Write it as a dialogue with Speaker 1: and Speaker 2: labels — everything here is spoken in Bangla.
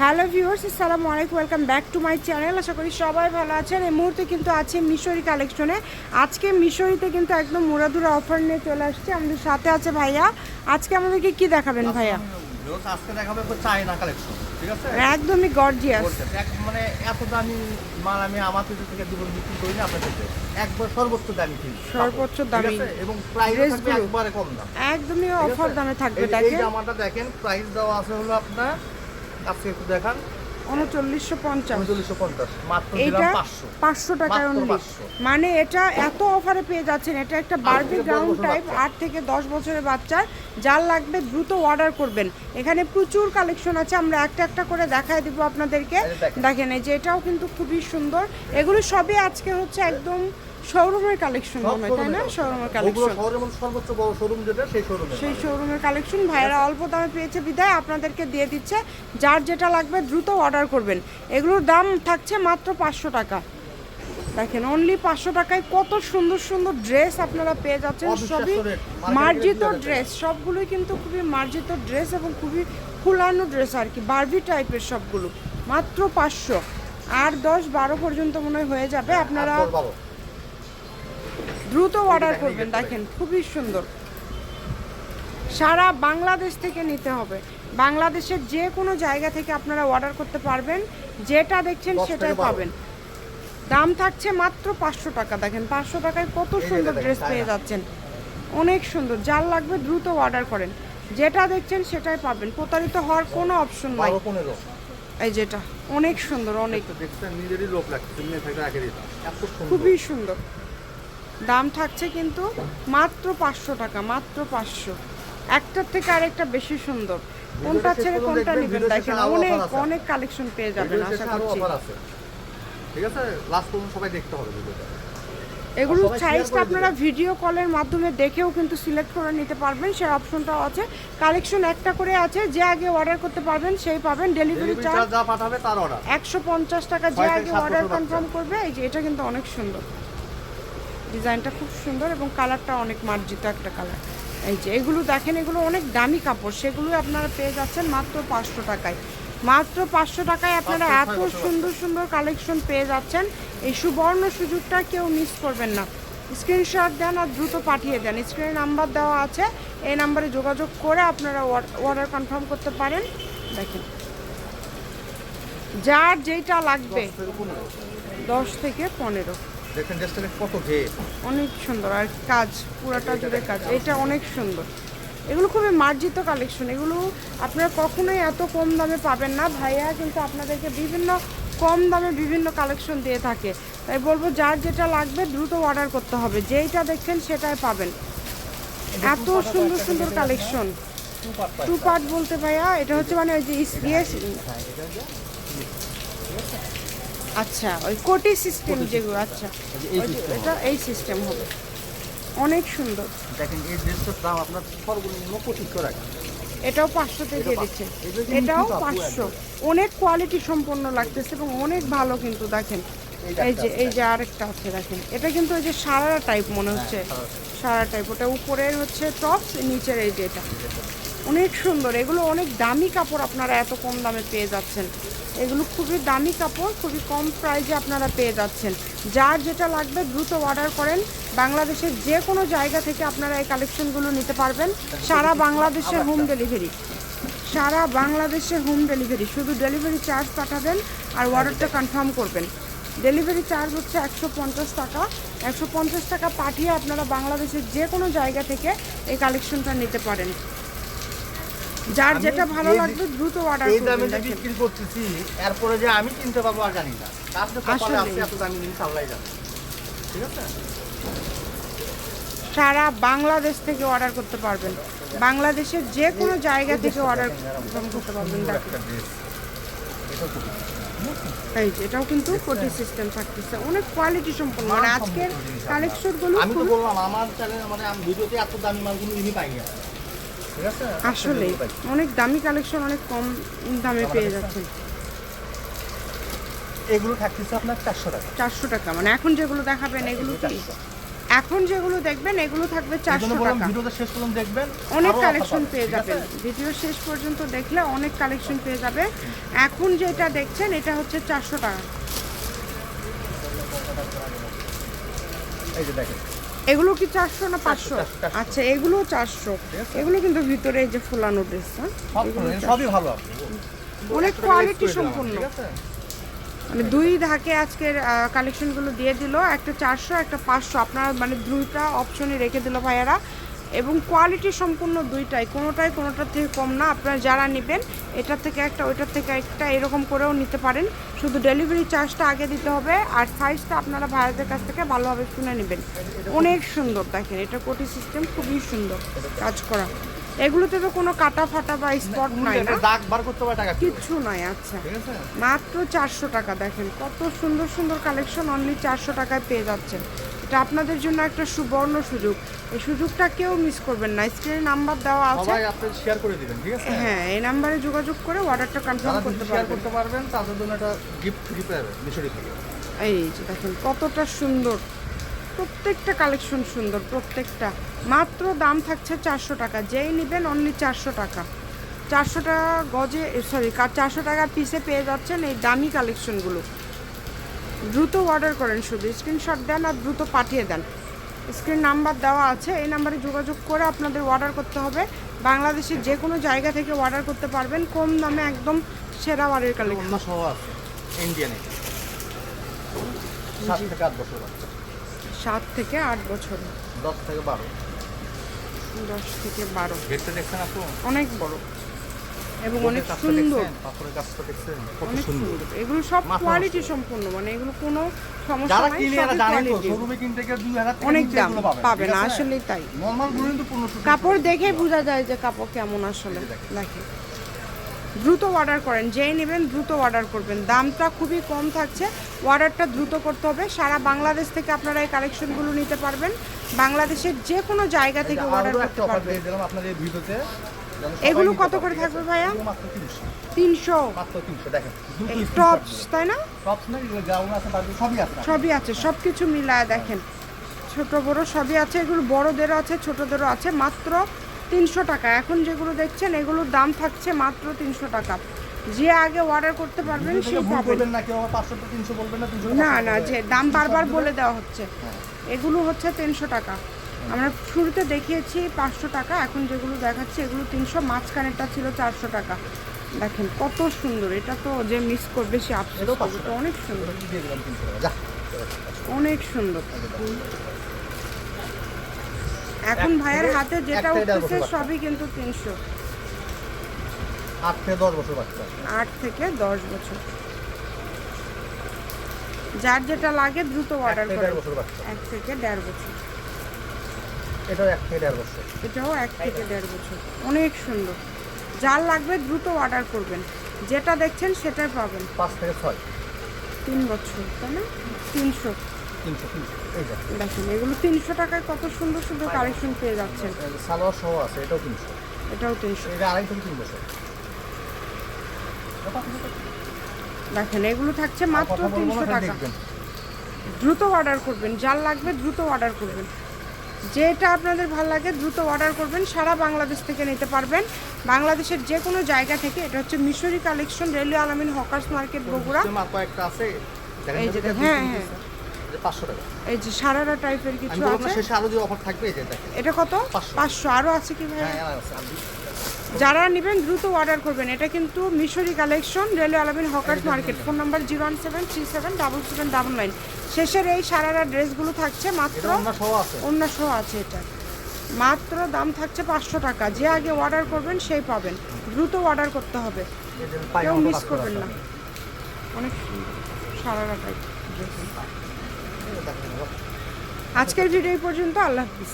Speaker 1: হ্যালো ভিউয়ার্স আসসালামু আলাইকুম welcome back to my channel. আশা করি সবাই ভালো আছেন। এই মুহূর্তে কিন্তু আছে মিশরি কালেকশনে। আজকে মিশরিতে কিন্তু একদম মুরাদুরা অফার নিয়ে চলে আসছে। আমাদের সাথে আছে ভাইয়া। আজকে আমাদেরকে কি দেখাবেন ভাইয়া?
Speaker 2: আজকে দেখাবো চায়না কালেকশন ঠিক আছে?
Speaker 1: একদমই গর্জিয়াস
Speaker 2: মানে এত দামি মাল আমি আমার থেকে জীবন বিক্রি করি না আপনাদেরকে। একবার সর্বোচ্চ দামি কিনি।
Speaker 1: সর্বোচ্চ দামি।
Speaker 2: এবং প্রাইস। একবারে কম দাম।
Speaker 1: একদমই অফার? দামে থাকবে
Speaker 2: এই জামাটা দেখেন। প্রাইস দেওয়া আছে হলো আপনার আজকে একটু দেখান।
Speaker 1: উনচল্লিশশো পঞ্চাশ।
Speaker 2: উনচল্লিশশো পঞ্চাশ মাত্র
Speaker 1: এইটা
Speaker 2: পাঁচশো।
Speaker 1: টাকায় অনলি মানে এটা এত অফারে পেয়ে যাচ্ছেন এটা একটা বার্বি গ্রাউন্ড টাইপ আট থেকে দশ বছরের বাচ্চার যার লাগবে দ্রুত অর্ডার করবেন। এখানে প্রচুর কালেকশন আছে আমরা একটা একটা করে দেখাই দিব আপনাদেরকে।
Speaker 2: দেখেন
Speaker 1: এই যে এটাও কিন্তু খুবই সুন্দর। এগুলো সবই আজকে হচ্ছে একদম শোরুমের কালেকশন মনে হয় তাই না? শোরুমের
Speaker 2: কালেকশন। শহরের মধ্যে সর্বোচ্চ বড় শোরুম যেটা সেই শোরুমে।
Speaker 1: সেই শোরুমের কালেকশন ভাইয়েরা অল্প দামে পেয়েছে বিদায় আপনাদেরকে দিয়ে দিচ্ছে। যার যেটা লাগবে দ্রুত অর্ডার করবেন। এগুলোর দাম থাকছে মাত্র পাঁচশো টাকা। দেখেন অনলি পাঁচশো টাকায় কত সুন্দর সুন্দর ড্রেস আপনারা পেয়ে যাচ্ছেন। সবই মার্জিত ড্রেস সবগুলোই কিন্তু খুবই মার্জিত ড্রেস এবং খুবই ফুলানো ড্রেস আর কি। বার্বি টাইপের সবগুলো। মাত্র পাঁচশো। আর দশ বারো পর্যন্ত মনে হয় হয়ে যাবে। আপনারা
Speaker 2: আর বলো
Speaker 1: দ্রুত অর্ডার করবেন দেখেন খুবই সুন্দর। সারা বাংলাদেশ থেকে নিতে হবে। বাংলাদেশের যে কোনো জায়গা থেকে আপনারা অর্ডার করতে পারবেন যেটা দেখছেন সেটাই পাবেন। দাম থাকছে মাত্র পাঁচশো টাকা দেখেন পাঁচশো টাকায় কত সুন্দর ড্রেস পেয়ে যাচ্ছেন। অনেক সুন্দর যার লাগবে দ্রুত অর্ডার করেন। যেটা দেখছেন সেটাই পাবেন প্রতারিত হওয়ার কোনো অপশন নাই। এই যেটা অনেক সুন্দর অনেক। খুবই সুন্দর। দাম থাকছে কিন্তু মাত্র পাঁচশো টাকা মাত্র পাঁচশো। একটার থেকে আরেকটা বেশি সুন্দর। কোনটা ছেড়ে কোনটা নেবেন? দেখেন অনেক অনেক কালেকশন পেয়ে যাবেন আশা করছি।
Speaker 2: ঠিক আছে? লাস্ট পর্যন্ত সবাই দেখতে হবে
Speaker 1: এগুলোর সাইজটা আপনারা ভিডিও কলের মাধ্যমে দেখেও কিন্তু সিলেক্ট করে নিতে পারবেন সেই অপশনটাও আছে। কালেকশন একটা করে আছে যে আগে অর্ডার করতে পারবেন সেই পাবেন। ডেলিভারি চার্জ
Speaker 2: যা পাঠাবে তার অর্ডার
Speaker 1: একশো পঞ্চাশ টাকা যে আগে অর্ডার কনফার্ম করবে এই যে এটা কিন্তু অনেক সুন্দর। ডিজাইনটা খুব সুন্দর এবং কালারটা অনেক মার্জিত একটা কালার। এই যে এগুলো দেখেন এগুলো অনেক দামি কাপড় সেগুলো আপনারা পেয়ে যাচ্ছেন মাত্র পাঁচশো টাকায়। মাত্র পাঁচশো টাকায় আপনারা এত সুন্দর সুন্দর কালেকশন পেয়ে যাচ্ছেন। এই সুবর্ণ সুযোগটা কেউ মিস করবেন না। স্ক্রিনশট দেন আর দ্রুত পাঠিয়ে দেন। স্ক্রিনে নাম্বার দেওয়া আছে। এই নাম্বারে যোগাযোগ করে আপনারা অর্ডার কনফার্ম করতে পারেন। দেখেন। যার যেটা লাগবে দশ থেকে পনেরো।
Speaker 2: দেখেন ড্রেসটা কত ঘের
Speaker 1: অনেক সুন্দর আর কাজ পুরাটা জুড়ে কাজ এটা অনেক সুন্দর। এগুলো খুবই মার্জিত কালেকশন এগুলো আপনারা কখনোই এত কম দামে পাবেন না। ভাইয়া কিন্তু আপনাদেরকে বিভিন্ন কম দামে বিভিন্ন কালেকশন দিয়ে থাকে। তাই বলব যার যেটা লাগবে দ্রুত অর্ডার করতে হবে। যেইটা দেখছেন সেটাই পাবেন। এত সুন্দর সুন্দর কালেকশন টু পার্ট বলতে ভাইয়া এটা হচ্ছে মানে ওই যে ইয়ে আচ্ছা ওই কোটি সিস্টেম যেগুলো আচ্ছা। এটা এই সিস্টেম হবে। অনেক সুন্দর।
Speaker 2: দেখেন এই ড্রেসটার দাম আপনার সর্বনিম্ন পঁচিশশো টাকা
Speaker 1: এটাও পাঁচশো থেকে দিচ্ছে। এটাও পাঁচশো। অনেক কোয়ালিটি সম্পন্ন লাগতেছে এবং অনেক ভালো কিন্তু দেখেন। এই যে এই যে আরেকটা আছে দেখেন। এটা কিন্তু ওই যে সারা টাইপ মনে হচ্ছে। সারা টাইপ ওটা উপরের হচ্ছে টপস নিচের এই যে এটা। অনেক সুন্দর। এগুলো অনেক দামি কাপড় আপনারা এত কম দামে পেয়ে যাচ্ছেন। এগুলো খুবই দামি কাপড়, খুবই কম প্রাইজে আপনারা পেয়ে যাচ্ছেন। যার যেটা লাগবে দ্রুত অর্ডার করেন। বাংলাদেশের যে কোনো জায়গা থেকে আপনারা এই কালেকশনগুলো নিতে পারবেন। সারা বাংলাদেশের হোম ডেলিভারি সারা বাংলাদেশে হোম ডেলিভারি শুধু ডেলিভারি চার্জ পাঠাবেন আর অর্ডারটা কনফার্ম করবেন। ডেলিভারি চার্জ হচ্ছে একশো পঞ্চাশ টাকা। একশো পঞ্চাশ টাকা পাঠিয়ে আপনারা বাংলাদেশের যে কোনো জায়গা থেকে এই কালেকশনটা নিতে পারেন। যার যেটা ভালো লাগবে দ্রুত অর্ডার
Speaker 2: এই দামে যে বিক্রি করতেছি এরপরে যে আমি কিনতে পারব আর জানি না। তার যে কপালে আছে এত দামি জিনিস আল্লাহ জানে। ঠিক আছে?
Speaker 1: সারা বাংলাদেশ থেকে অর্ডার করতে পারবেন। বাংলাদেশের যে কোনো জায়গা থেকে অর্ডার করতে পারবেন এই যে এটাও কিন্তু কোটি সিস্টেম থাকতেছে। অনেক কোয়ালিটি সম্পন্ন। মানে আজকের কালেকশনগুলো
Speaker 2: আমি তো বললাম আমার চ্যানেল মানে আমি ভিডিওতে এত দামি মালগুলো ইনি পাইনি আমি।
Speaker 1: আসলে অনেক দামি কালেকশন অনেক কম দামে পেয়ে যাচ্ছেন।
Speaker 2: এগুলো থাকতেছে আপনার চারশো টাকা।
Speaker 1: চারশো টাকা মানে এখন যেগুলো দেখাবেন এগুলো কি? এখন যেগুলো দেখবেন এগুলো থাকবে চারশো টাকা।
Speaker 2: ভিডিওটা শেষ পর্যন্ত দেখবেন
Speaker 1: অনেক কালেকশন পেয়ে যাবেন। ভিডিও শেষ পর্যন্ত দেখলে অনেক কালেকশন পেয়ে যাবে। এখন যেটা দেখছেন এটা হচ্ছে চারশো টাকা।
Speaker 2: এই যে দেখেন।
Speaker 1: এগুলো কি চারশো না পাঁচশো। আচ্ছা এগুলো চারশো। এগুলো কিন্তু ভিতরে এই যে ফুলানো ড্রেস।
Speaker 2: সবই ভালো
Speaker 1: অনেক কোয়ালিটি
Speaker 2: আছে?
Speaker 1: মানে দুই ধাকে আজকের কালেকশনগুলো দিয়ে দিল একটা চারশো একটা পাঁচশো। আপনারা মানে দুইটা অপশনে রেখে দিল ভাইয়ারা। এবং কোয়ালিটি সম্পূর্ণ দুইটাই কোনোটাই কোনোটার থেকে কম না। আপনারা যারা নেবেন এটার থেকে একটা ওইটার থেকে একটা এরকম করেও নিতে পারেন। শুধু ডেলিভারি চার্জটা আগে দিতে হবে আর সাইজটা আপনারা ভাইয়াদের কাছ থেকে ভালোভাবে শুনে নেবেন। অনেক সুন্দর দেখেন এটা কোটি সিস্টেম খুবই সুন্দর কাজ করা। এগুলোতে তো কোনো কাটা ফাটা বা স্পট নাই না।
Speaker 2: এটা দাগ বার করতে পারে টাকা
Speaker 1: কিচ্ছু নাই আচ্ছা। মাত্র চারশো টাকা দেখেন কত সুন্দর সুন্দর কালেকশন অনলি চারশো টাকায় পেয়ে যাচ্ছেন। এটা আপনাদের জন্য একটা সুবর্ণ সুযোগ। এই সুযোগটা কেউ মিস করবেন না। স্ক্রিনে নাম্বার দেওয়া আছে।
Speaker 2: সবাই আপনি শেয়ার করে দিবেন ঠিক আছে?
Speaker 1: হ্যাঁ এই নাম্বারে যোগাযোগ করে অর্ডারটা কনফার্ম করতে
Speaker 2: শেয়ার
Speaker 1: পারবেন।
Speaker 2: করতে পারবেন তাদের জন্য একটা গিফট ফ্রি পাবে মিশরি থেকে।
Speaker 1: এই যে দেখেন কতটা সুন্দর। প্রত্যেকটা কালেকশন সুন্দর প্রত্যেকটা। মাত্র দাম থাকছে চারশো টাকা। যেই নেবেন অনলি চারশো টাকা। চারশো টাকা গজে সরি চারশো টাকা পিসে পেয়ে যাচ্ছেন এই দামি কালেকশনগুলো দ্রুত অর্ডার করেন শুধু। স্ক্রিনশট দেন আর দ্রুত পাঠিয়ে দেন। স্ক্রিন নাম্বার দেওয়া আছে এই নাম্বারে যোগাযোগ করে আপনাদের অর্ডার করতে হবে। বাংলাদেশের যে কোনো জায়গা থেকে অর্ডার করতে পারবেন কম দামে একদম সেরা বাড়ির কালেকশন।
Speaker 2: ইন্ডিয়ানে সাত থেকে আট বছর
Speaker 1: সাত থেকে আট বছর।
Speaker 2: দশ থেকে বারো।
Speaker 1: দশ থেকে বারো।
Speaker 2: গেটটা দেখছেন
Speaker 1: অনেক বড়। এবং অনেক সুন্দর। অনেক
Speaker 2: সুন্দর।
Speaker 1: এগুলো সব কোয়ালিটি সম্পূর্ণ মানে এগুলো কোনো সমস্যা নাই অনেক দাম পাবেন আসলেই তাই। কাপড় দেখে বোঝা যায় যে কাপড় কেমন আসলে দেখে দ্রুত অর্ডার করেন যেই নেবেন দ্রুত অর্ডার করবেন। দামটা খুবই কম থাকছে অর্ডারটা দ্রুত করতে হবে। সারা বাংলাদেশ থেকে আপনারা এই কালেকশনগুলো নিতে পারবেন। বাংলাদেশের যে কোনো জায়গা থেকে অর্ডার করতে পারবেন।
Speaker 2: আপনাদের ভিডিওতে।
Speaker 1: এগুলো কত করে থাকবে ভাইয়া?
Speaker 2: তিনশো।
Speaker 1: টপস তাই না?
Speaker 2: সবই আছে
Speaker 1: সব কিছু মিলায় দেখেন। ছোট বড় সবই আছে এগুলো বড়দেরও আছে ছোটদেরও আছে মাত্র তিনশো টাকা। এখন যেগুলো দেখছেন এগুলোর দাম থাকছে মাত্র তিনশো টাকা। যে আগে অর্ডার করতে পারবেন পাবেন।
Speaker 2: করবেন না না তিনশো
Speaker 1: না না যে দাম বারবার বলে দেওয়া হচ্ছে। এগুলো হচ্ছে তিনশো টাকা। আমরা শুরুতে দেখিয়েছি পাঁচশো টাকা এখন যেগুলো দেখাচ্ছি এগুলো তিনশো মাঝখানেরটা ছিল চারশো টাকা। দেখেন কত সুন্দর এটা তো যে মিস করবে সে আফসোস করবে। অনেক সুন্দর। অনেক সুন্দর। এখন ভাইয়ের হাতে যেটা উঠতেছে সবই কিন্তু তিনশো।
Speaker 2: আট থেকে দশ বছর বাচ্চা
Speaker 1: আট থেকে দশ বছর। যার যেটা লাগে দ্রুত অর্ডার করে এক থেকে দেড় বছর।
Speaker 2: এটাও এক থেকে দেড় বছর।
Speaker 1: এটাও এক থেকে দেড় বছর। অনেক সুন্দর। যার লাগবে দ্রুত অর্ডার করবেন। যেটা দেখছেন সেটাই পাবেন।
Speaker 2: পাঁচ থেকে ছয়।
Speaker 1: তিন বছর তাই না? তিনশো। দেখেন এগুলো তিনশো টাকায় কত সুন্দর সুন্দর কালেকশন পেয়ে যাচ্ছেন।
Speaker 2: সালোয়ার সহ আছে এটাও তিনশো।
Speaker 1: এটাও তিনশো।
Speaker 2: এটা আড়াই থেকে তিন বছর।
Speaker 1: দেখেন এগুলো থাকছে মাত্র তিনশো টাকা। দ্রুত অর্ডার করবেন। যার লাগবে দ্রুত অর্ডার করবেন। যেটা আপনাদের ভালো লাগে দ্রুত অর্ডার করবেন সারা বাংলাদেশ থেকে নিতে পারবেন। বাংলাদেশের যে কোনো জায়গা থেকে এটা হচ্ছে Mishri collection railway Alamin hawkers market Bogura. এই যে হ্যাঁ, হ্যাঁ। এই যে সারারা টাইপের কিছু আছে। এটা কত?
Speaker 2: পাঁচশো।
Speaker 1: পাঁচশো। আরও আছে কি ভাই যারা নেবেন দ্রুত অর্ডার করবেন। এটা কিন্তু Mishri collection railway Alamin hawkers market. Phone number zero one seven three seven double seven double nine শেষের এই সারারা ড্রেসগুলো থাকছে মাত্র
Speaker 2: অন্য সহ আছে।
Speaker 1: এটা। মাত্র দাম থাকছে পাঁচশো টাকা। যে আগে অর্ডার করবেন সেই পাবেন। দ্রুত অর্ডার করতে হবে। কেউ মিস করবেন না। অনেক সারারা টাইপ আজকের ভিডিও পর্যন্ত। আল্লাহ হাফিজ।